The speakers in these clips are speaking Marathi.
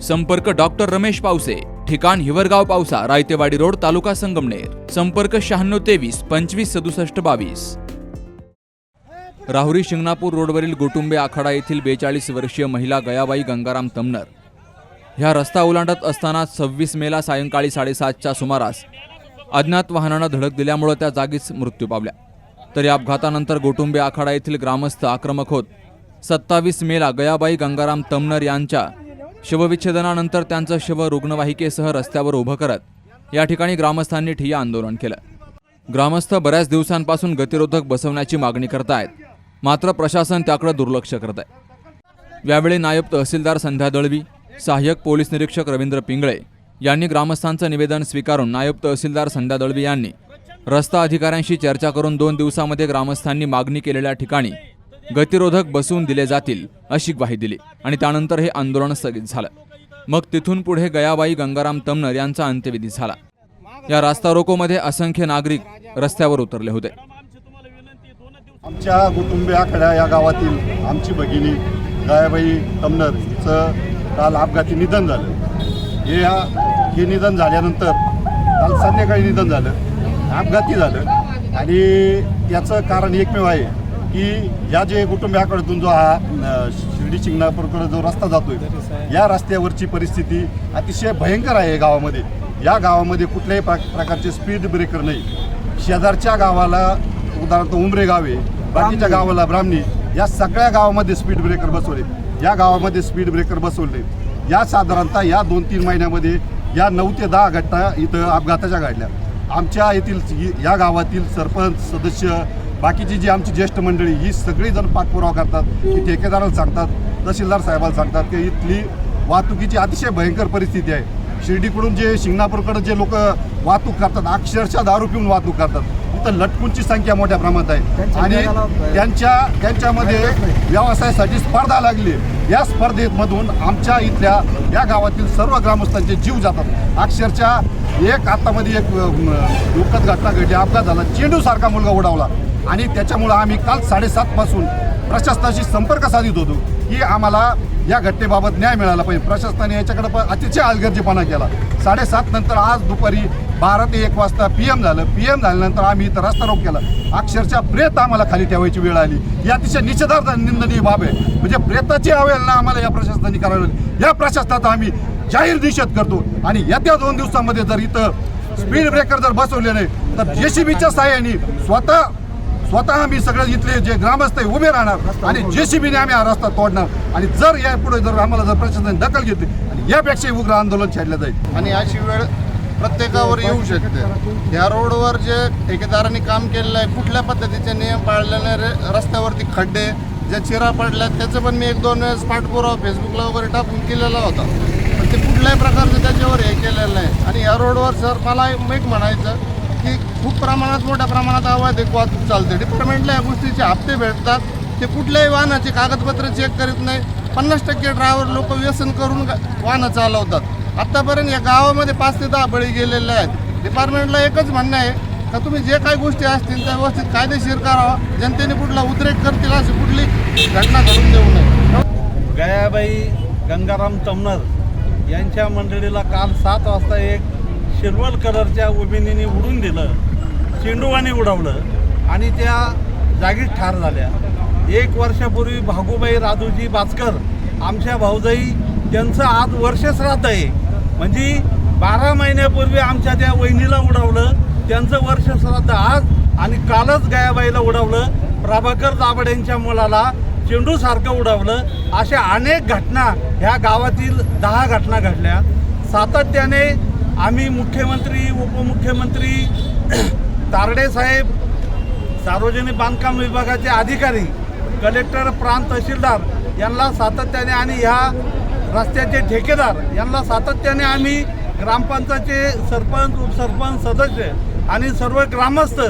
संपर्क डॉक्टर रमेश पावसे ठिकाण हिवरगाव पावसा रायतेवाडी रोड तालुका संगमनेर. संपर्क शहाण्णव तेवीस पंचवीस सदुसष्ट बावीस. राहुरी शिंगणापूर रोडवरील गोटुंबे आखाडा येथील बेचाळीस वर्षीय महिला गयाबाई गंगाराम तमनर. ह्या रस्ता ओलांडत असताना सव्वीस मेला सायंकाळी साडेसातच्या सुमारास अज्ञात वाहनानं धडक दिल्यामुळे त्या जागीच मृत्यू पावल्या. तर या अपघातानंतर गोटुंबे आखाडा येथील ग्रामस्थ आक्रमक होत सत्तावीस मेला गयाबाई गंगाराम तमनर यांच्या शवविच्छेदनानंतर त्यांचं शव रुग्णवाहिकेसह रस्त्यावर उभं करत या ठिकाणी ग्रामस्थांनी ठिय्या आंदोलन केलं. ग्रामस्थ बऱ्याच दिवसांपासून गतिरोधक बसवण्याची मागणी करतायत. मात्र प्रशासन त्याकडे दुर्लक्ष करत आहे यावेळी नायब तहसीलदार संध्या दळवी सहाय्यक पोलीस निरीक्षक रवींद्र पिंगळे यांनी ग्रामस्थांचं निवेदन स्वीकारून नायब तहसीलदार संध्या दळवी यांनी रस्ता अधिकाऱ्यांशी चर्चा करून दोन दिवसामध्ये ग्रामस्थांनी मागणी केलेल्या ठिकाणी गतिरोधक बसवून दिले जातील अशी ग्वाही दिली. आणि त्यानंतर हे आंदोलन स्थगित झालं. मग तिथून पुढे गयाबाई गंगाराम तमनर यांचा अंत्यविधी झाला. या रास्ता रोकोमध्ये असंख्य नागरिक रस्त्यावर उतरले होते. आमच्या कुटुंबियाकड्या या गावातील आमची भगिनी गयाबाई तमनर हिचं काल अपघाती निधन झालं. हे हे निधन झाल्यानंतर काल संध्याकाळी निधन झालं. अपघाती झालं. आणि याचं कारण एकमेव आहे. की या जे कुटुंबियाकडून जो हा शिर्डी शिंगणापूरकडे जो रस्ता जातोय या रस्त्यावरची परिस्थिती अतिशय भयंकर आहे या गावामध्ये. या गावामध्ये कुठल्याही प्र- प्रकारचे स्पीड ब्रेकर नाही. शेजारच्या गावाला उदाहरणार्थ उमरे गाव आहे बाकीच्या गावाला ब्राह्मणी या सगळ्या गावामध्ये स्पीड ब्रेकर बसवले. या गावामध्ये स्पीड ब्रेकर बसवले. या साधारणतः या दोन तीन महिन्यामध्ये या नऊ ते दहा घटना इथं अपघाताच्या घडल्या. आमच्या येथील या गावातील सरपंच सदस्य बाकीची जी आमची ज्येष्ठ मंडळी ही सगळी जण पाठपुरावा करतात. की ठेकेदाराला सांगतात तहसीलदार साहेबाला सांगतात की इथली वाहतुकीची अतिशय भयंकर परिस्थिती आहे. शिर्डीकडून जे शिंगणापूरकडे जे लोक वाहतूक करतात अक्षरशः दारू पिऊन वाहतूक करतात. इथं लटकूंची संख्या मोठ्या प्रमाणात आहे. आणि त्यांच्या त्यांच्यामध्ये व्यवसायासाठी स्पर्धा लागली. या स्पर्धेमधून आमच्या इथल्या या गावातील सर्व ग्रामस्थांचे जीव जातात. अक्षरशः एक आतामध्ये एक दुःखद घटना घडली. अपघात झाला. चेंडूसारखा मुलगा उडावला. आणि त्याच्यामुळं आम्ही काल साडेसातपासून प्रशासनाशी संपर्क साधित होतो की आम्हाला या घटनेबाबत न्याय मिळाला पाहिजे. प्रशासनाने याच्याकडे पण अतिशय अलगर्जीपणा केला. साडेसात नंतर आज दुपारी बारा ते एक वाजता पी एम झालं. पी एम झाल्यानंतर आम्ही इथं रस्ता रोक केला. अक्षरशः प्रेत आम्हाला खाली ठेवायची वेळ आली. ही अतिशय निषेधार्थ निंदनीय बाब आहे. म्हणजे प्रेताची अवहेलना आम्हाला या प्रशासनाने करावी या प्रशासनाचा आम्ही जाहीर निषेध करतो. आणि येत्या दोन दिवसामध्ये जर इथं स्पीड ब्रेकर जर बसवले नाही तर जेसीबीच्या सहाय्याने स्वतः स्वतः आम्ही सगळे इथले जे ग्रामस्थ आहे उभे राहणार. आणि जेसीबीने आम्ही हा रस्ता तोडणार. आणि जर यापुढे जर आम्हाला जर प्रशासनाने दखल घेतली आणि यापेक्षाही उग्र आंदोलन छेडलं जाईल. आणि अशी वेळ प्रत्येकावर येऊ शकते. या रोडवर जे ठेकेदारांनी काम केलेलं आहे कुठल्या पद्धतीचे नियम पाळले नाही रे- रस्त्यावरती खड्डे ज्या चिरा पडल्या त्याचं पण मी एक दोन वेळेस पाठपुरावा फेसबुकला वगैरे टाकून केलेला होता. पण ते कुठल्याही प्रकारचं त्याच्यावर हे केलेलं नाही. आणि या रोडवर सर मला एक म्हणायचं की खूप प्रमाणात मोठ्या प्रमाणात अवैध एक वाहतूक चालते. डिपार्टमेंटला या गोष्टीचे हप्ते भेटतात. ते कुठल्याही वाहनाचे कागदपत्र चेक करीत नाही. पन्नास टक्के ड्रायव्हर लोक व्यसन करून वाहनं चालवतात. आत्तापर्यंत या गावामध्ये पाच ते दहा बळी गेलेले आहेत. डिपार्टमेंटला एकच म्हणणं आहे का तुम्ही जे काही गोष्टी असतील त्या व्यवस्थित कायदेशीर करावा. जनतेने कुठला उद्रेक करतील अशी कुठली घटना घडून देऊ नये. गयाबाई गंगाराम तमनर यांच्या मंडळीला काल सात वाजता एक शिरवल कलरच्या उबिनीने उडून दिलं चेंडूवाने उडवलं आणि त्या जागीच ठार झाल्या. एक वर्षापूर्वी भागूबाई राजूजी बाचकर आमच्या भाऊजाई त्यांचं आज वर्षच राहत आहे. म्हणजे बारा महिन्यापूर्वी आमच्या त्या वहिनीला उडवलं त्यांचं वर्ष श्राद्ध आज आणि कालच गयाबाईला उडवलं प्रभाकर दाभड यांच्या मुलाला चेंडूसारखं उडवलं अशा अनेक घटना ह्या गावातील दहा घटना घडल्या. सातत्याने आम्ही मुख्यमंत्री उपमुख्यमंत्री तारडे साहेब सार्वजनिक बांधकाम विभागाचे अधिकारी कलेक्टर प्रांत तहसीलदार यांना सातत्याने आणि ह्या रस्त्याचे ठेकेदार यांना सातत्याने आम्ही ग्रामपंचायतचे सरपंच उपसरपंच सदस्य आणि सर्व ग्रामस्थ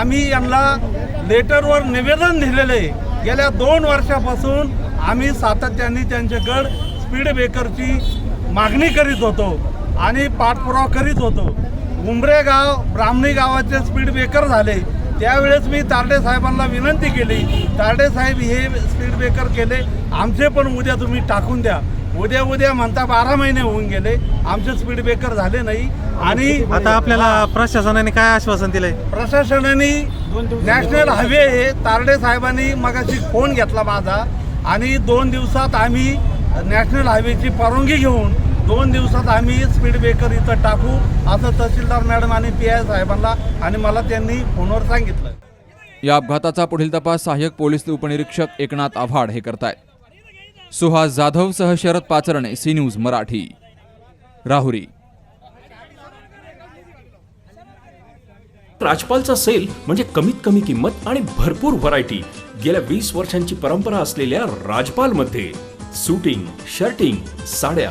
आम्ही यांना लेटरवर निवेदन दिलेलं आहे. गेल्या दोन वर्षापासून आम्ही सातत्याने त्यांच्याकडं स्पीड ब्रेकरची मागणी करीत होतो. आणि पाठपुरावा करीत होतो. उमरे गाव ब्राह्मणी गावाचे स्पीड ब्रेकर झाले. त्यावेळेस मी तारडे साहेबांना विनंती केली. तारडे साहेब हे स्पीड ब्रेकर केले. आमचे पण उद्या तुम्ही टाकून द्या. उद्या उद्या म्हणता बारा महिने होऊन गेले. आमचे स्पीड ब्रेकर झाले नाही. आणि आता आपल्याला प्रशासनाने काय आश्वासन दिलंय? प्रशासनाने नॅशनल हायवे हे तारडे साहेबांनी मगाशी फोन घेतला माझा. आणि दोन दिवसात आम्ही नॅशनल हायवेची परवानगी घेऊन दोन दिवसात आम्ही स्पीड ब्रेकर इथं टाकू असं तहसीलदार मॅडम आणि पी आय साहेबांना आणि मला त्यांनी फोनवर सांगितलं. या अपघाताचा पुढील तपास सहाय्यक पोलीस उपनिरीक्षक एकनाथ आव्हाड हे करतायत. सुहास जाधव सह शरद पाचरणे सी न्यूज मराठी. राहुरी. राजपालचा सेल म्हणजे कमीत कमी किंमत आणि भरपूर व्हरायटी गेल्या वीस वर्षांची परंपरा असलेल्या राजपालमध्ये सुटिंग शर्टिंग साड्या